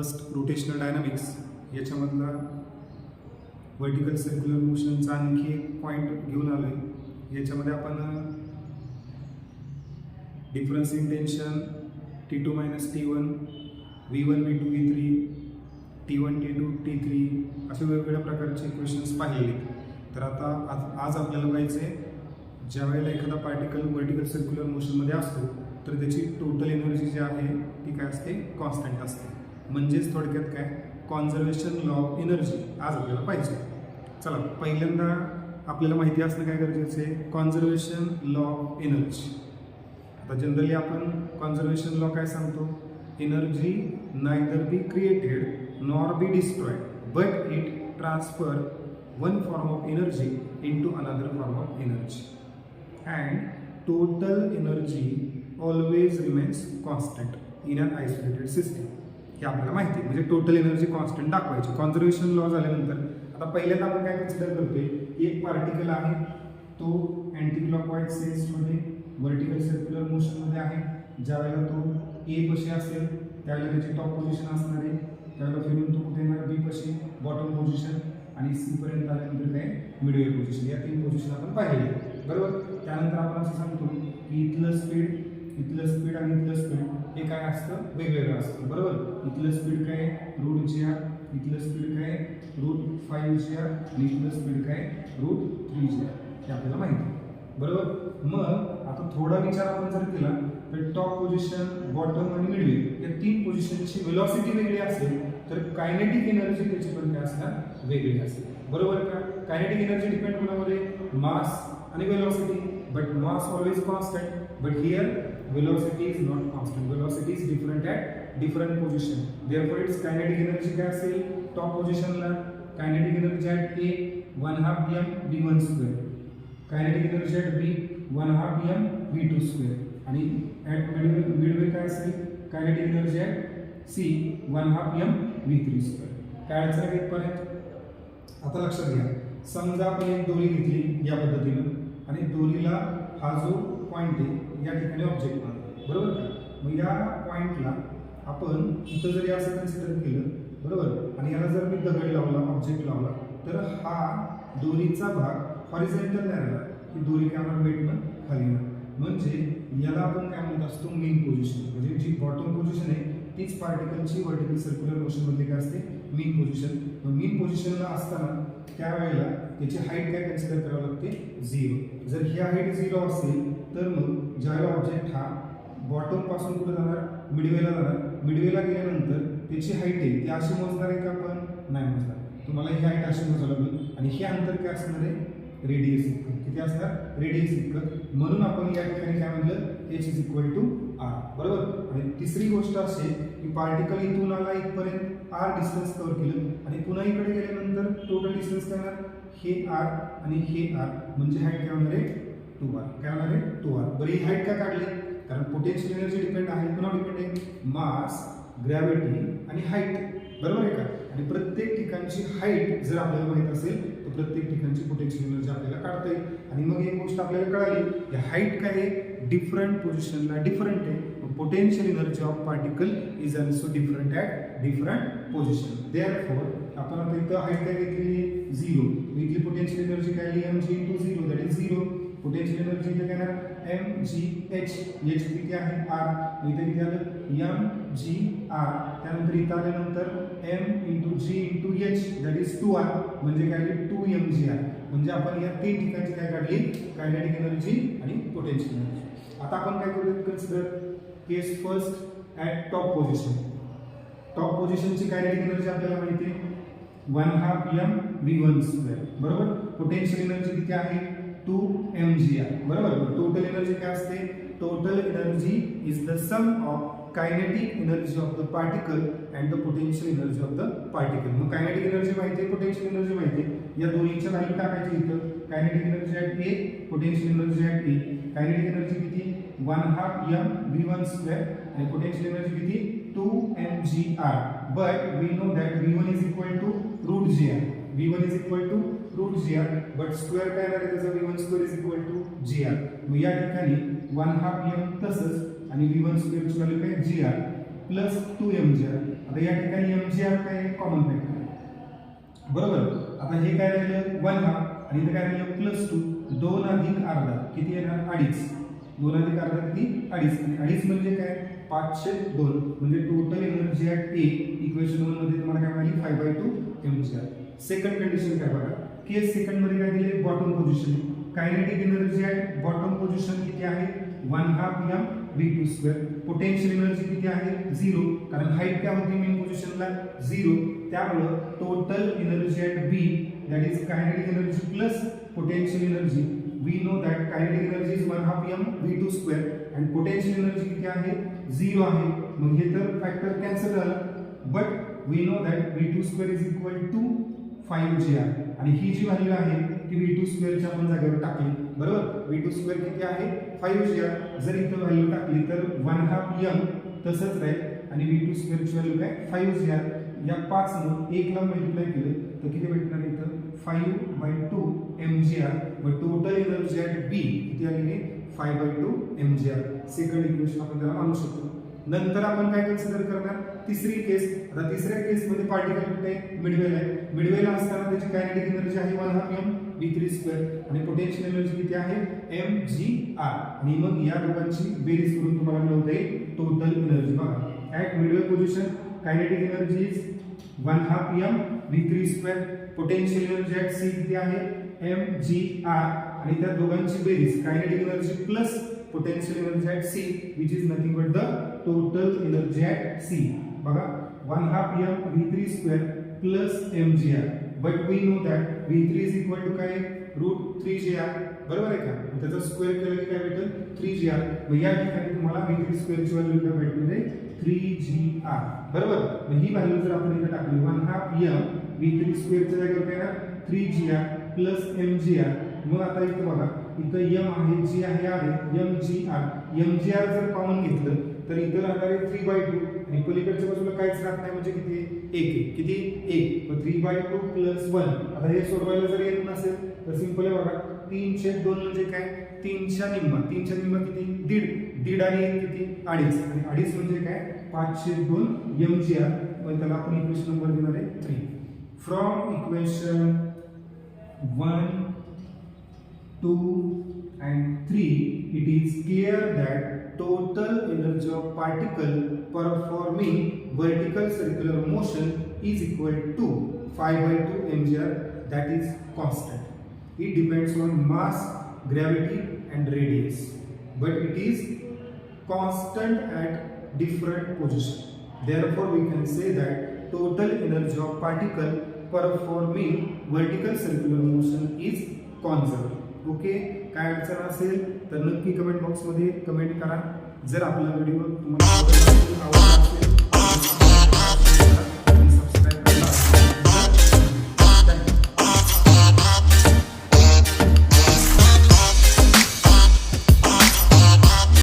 First rotational dynamics याच्यामधला vertical circular मोशनचा आणखी एक पॉईंट घेऊन आलो आहे याच्यामध्ये आपण difference in tension T two minus T one V one V two V three T one T two T three असे वेगवेगळ्या प्रकारचे क्वेश्चन्स पाहिले तर आता आज आज आपल्याला पाहिजे ज्या वेळेला एखादा पार्टिकल वर्टिकल सर्क्युलर मोशनमध्ये असतो तर त्याची टोटल एनर्जी जी आहे ती काय असते? कॉन्स्टंट असते. म्हणजेच थोडक्यात काय? कॉन्झर्वेशन लॉ ऑफ एनर्जी आज आपल्याला पाहिजे. चला पहिल्यांदा आपल्याला माहिती असणं काय गरजेचं आहे? कॉन्झर्वेशन लॉ ऑफ एनर्जी आता जनरली आपण कॉन्झर्वेशन लॉ काय सांगतो? Energy neither be created nor be destroyed but it transfer one form of energy in to another form of energy and total energy always remains constant in an isolated system हे आपल्याला माहिती आहे. म्हणजे total energy constant दाखवायची. Conservation law झाल्यानंतर आता पहिल्यांदा आपण काय कन्सिडर करतोय? एक पार्टिकल आहे तो अँटी क्लॉकवाईज सेन्समध्ये व्हर्टिकल सर्क्युलर मोशनमध्ये आहे. ज्या वेळेला तो ए पशी असेल त्यावेळेला त्याची टॉप पोझिशन असणार आहे. त्यावेळेला फिरून तो कुठे येणार? बी पशी. बॉटम पोझिशन आणि सी पर्यंत आल्यानंतर काय? मिडवे पोझिशन या तीन पोझिशन आपण पाहिले बरोबर? त्यानंतर आपण असं सांगतो की इथलं स्पीड इथलं स्पीड आणि इथलं स्पीड हे काय असतं? वेगवेगळं असतं. बरोबर? इथलं स्पीड काय? रूट जी इथलं स्पीड काय? रूट फाईव्ह जी आणि इथलं स्पीड काय? रूट थ्री जी हे आपल्याला माहिती आहे. बरोबर? मग आता थोडा विचार आपण जर केला तर टॉप पोझिशन बॉटम आणि मिडवे या तीन पोझिशनची वेलॉसिटी वेगळी असेल तर कायनेटिक एनर्जी त्याची पण काय असणार वेगळी असेल बरोबर का? कायनेटिक एनर्जी डिपेंड कोणामध्ये? मास आणि velocity but mass always constant but here velocity is not constant velocity is different at different position therefore its kinetic energy काय असेल टॉप पोझिशनला kinetic energy at A 1 half m v1 square kinetic energy at B 1 half m v2 square आणि at midway midway काय असेल kinetic energy at C 1 half m v3 square काय अडचण आहे इथपर्यंत आता लक्षात घ्या समजा आपण एक दोरी घेतली या पद्धतीनं आणि दोरीला हा जो पॉईंट आहे या ठिकाणी ऑब्जेक्ट मानतो बरोबर का? मग या पॉईंटला आपण इथं जरी असं कन्सिडर केलं बरोबर? आणि याला जर मी दगड लावला ऑब्जेक्ट लावला तर हा दोरीचा भाग हॉरिझेंटल नाही राहिला की दोरी काय होणार? वेटनं खाली येणार. म्हणजे याला आपण काय म्हणत असतो? मेन पोझिशन म्हणजे जी बॉटम पोझिशन आहे तीच पार्टिकलची वर्टिकल सर्क्युलर मोशनमधली काय असते? मेन पोझिशन मग मेन पोझिशनला असताना त्यावेळेला त्याची हाईट काय कन्सिडर करावं लागते? झिरो जर ही हाईट झिरो असेल तर मग ज्यावेळेला ऑब्जेक्ट म्हणजे हा बॉटमपासून कुठं जाणार मिडवेला जाणार. मिडवेला गेल्यानंतर त्याची हाईट आहे ती अशी मोजणार आहे का आपण? नाही मोजणार. तुम्हाला ही हाईट अशी मोजावं लागेल. आणि हे अंतर काय असणार आहे? रेडियस इतकं. किती असणार? रेडियस इतकं. म्हणून आपण या ठिकाणी काय म्हणलं H is equal to R बरोबर? आणि तिसरी गोष्ट अशी की पार्टिकल इथून आला इथपर्यंत आर डिस्टन्स कव्हर केलं. आणि पुन्हा इकडे गेल्यानंतर टोटल डिस्टन्स काय होणार? हे आर आणि हे आर म्हणजे हाईट काय होणार आहे? टू आर काय होणार आहे? टू आर बरं ही हाईट का काढली? कारण पोटेन्शियल एनर्जी डिपेंड आहे पुन्हा डिपेंड आहे. मास ग्रॅव्हिटी आणि हाईट बरोबर आहे का? आणि प्रत्येक ठिकाणची हाईट जर आपल्याला माहीत असेल तर प्रत्येक ठिकाणची पोटेन्शियल एनर्जी आपल्याला काढता येईल. आणि मग एक गोष्ट आपल्याला कळाली की हाईट काय आहे? डिफरंट पोझिशनला डिफरंट आहे. Potential energy of particle is also different at different position therefore आपण आता इथं हाईट काय घेतली? झिरो इथली पोटेन्शियल एनर्जी काय आली M G into zero that is zero potential energy इथे काय एम जी एच एच किती आहे? आर इथे किती आलं? एम जी आर त्यानंतर इथं आल्यानंतर M into G into H that is two R म्हणजे काय? आली टू एम जी आर म्हणजे आपण या तीन ठिकाणची काय काढली? कायनेटिक एनर्जी आणि पोटेन्शियल एनर्जी. आता आपण काय करूया consider case first at top position top पोझिशनची kinetic energy आपल्याला माहिती आहे. One half M V one square बरोबर? पोटेन्शियल एनर्जी किती आहे? एम जी आर बरोबर? टोटल एनर्जी काय असते? Total energy is the sum of kinetic energy of the particle and the potential energy of the particle मग kinetic energy माहिती आहे potential energy माहिती आहे? या दोन्हीच्या व्हॅल्यू टाकायची इथं. Kinetic energy at A potential energy at A kinetic energy किती? One half M V one square आणि पोटेन्शियल एनर्जी किती? Two M G R but we know that V one is equal to root G R V one is equal to root G R but square काय येणार त्याचा V one square is equal to G R मग या ठिकाणी one half M तसंच आणि we one स्क्वेअरची value काय? G R plus two M G R आता या ठिकाणी एम जी आर काय कॉमन फॅक्टर आहे. बरोबर? आता हे काय राहिलं? वन हाफ आणि इथं काय राहिलं? प्लस टू दोन अधिक अर्धा. किती येणार? अडीच. दोन अधिक अर्धा किती? अडीच. आणि अडीच म्हणजे काय? पाचशे दोन. म्हणजे total energy at A equation वनमध्ये तुम्हाला काय मिळाली five by two M G R second condition काय बघा. केस सेकंड मध्ये काय दिले bottom position kinetic energy at bottom position किती आहे? One half M V two square potential energy किती आहे? कारण हाईट काय होती मेन पोझिशनला zero total energy at B that is kinetic energy plus potential energy we know that kinetic energy is one half M V two square and potential energy किती आहे? Zero आहे. मग हे तर फॅक्टर कॅन्सल झालं. But we know that V two square is equal to G आणि ही जी value आहे ती व्ही टू स्क्वेअरच्या आपण जागेवर टाकली. बरोबर? व्ही टू स्क्वेअर किती आहे? फाईव्ह जी आर जर इथं व्हॅल्यू टाकली तर वन हाफ एम तसंच राहील. आणि व्ही टू स्क्वेअरची व्हॅल्यू काय? फाईव्ह जी आर या पाचनं एकला मल्टिप्लाय केलं तर किती भेटणार इथं? Five by two M G R व टोटल एनर्जी ॲट बी किती आलेली five by two M G R second equation आपण त्याला मानू शकतो. नंतर आपण काय कन्सिडर करणार? तिसरी केस आता तिसऱ्या केसमध्ये पार्टिकल कुठे? मिडवेल आहे. मिडवेला असताना त्याची कायनेटिक एनर्जी आहे one half M B three square आणि पोटेन्शियल एनर्जी किती आहे? एम जी आर आणि मग या दोघांची बेरीज करून तुम्हाला मिळवता येईल टोटल एनर्जी बघा. At midway position kinetic energy is one half M B three square potential energy at C किती आहे? एम जी आर आणि त्या दोघांची बेरीज kinetic energy plus potential energy at C which is nothing but the total energy at C बघा one half M V three square plus M G R but we know that V three is equal to काय? Route three G R बरोबर आहे का? त्याचा square केलं की काय भेटेल? थ्री जी आर मग या ठिकाणी तुम्हाला व्ही थ्री स्क्वेअरची व्हॅल्यू काय भेटणार थ्री जी आर बरोबर? मग ही व्हॅल्यू जर आपण इथे टाकली one half M V three स्क्वेअरच्या जागेवर काय ना three G R plus M G R मग आता इथं बघा इथं यम आहे जी आहे R M G R M G R जर कॉमन घेतलं तर इथं राहणार आहे थ्री बाय टू आणि पलीकडच्या बाजूला काहीच राहत नाही म्हणजे किती? एक किती? एक. Three by two plus one आता हे सोडवायला जर येत नसेल तर सिंपल आहे बघा. तीनशे दोन म्हणजे काय? तीनशे निम्मा. तीनशे निम्मा किती? दीड. दीड आणि एक किती? अडीच. आणि अडीच म्हणजे काय? पाचशे दोन एम जी आर मग त्याला आपण इक्वेशन नंबर देणार आहे three from equation 1, 2 and 3, it is clear that total energy of particle performing vertical circular motion is equal to 5 by 2 mgr that is constant. It depends on mass, gravity and radius but it is constant at different position. Therefore we can say that total energy of particle performing vertical circular motion is conserve okay काय अडचण असेल तर नक्की comment बॉक्समध्ये comment करा. जर आपला video तुम्हाला आवडला असेल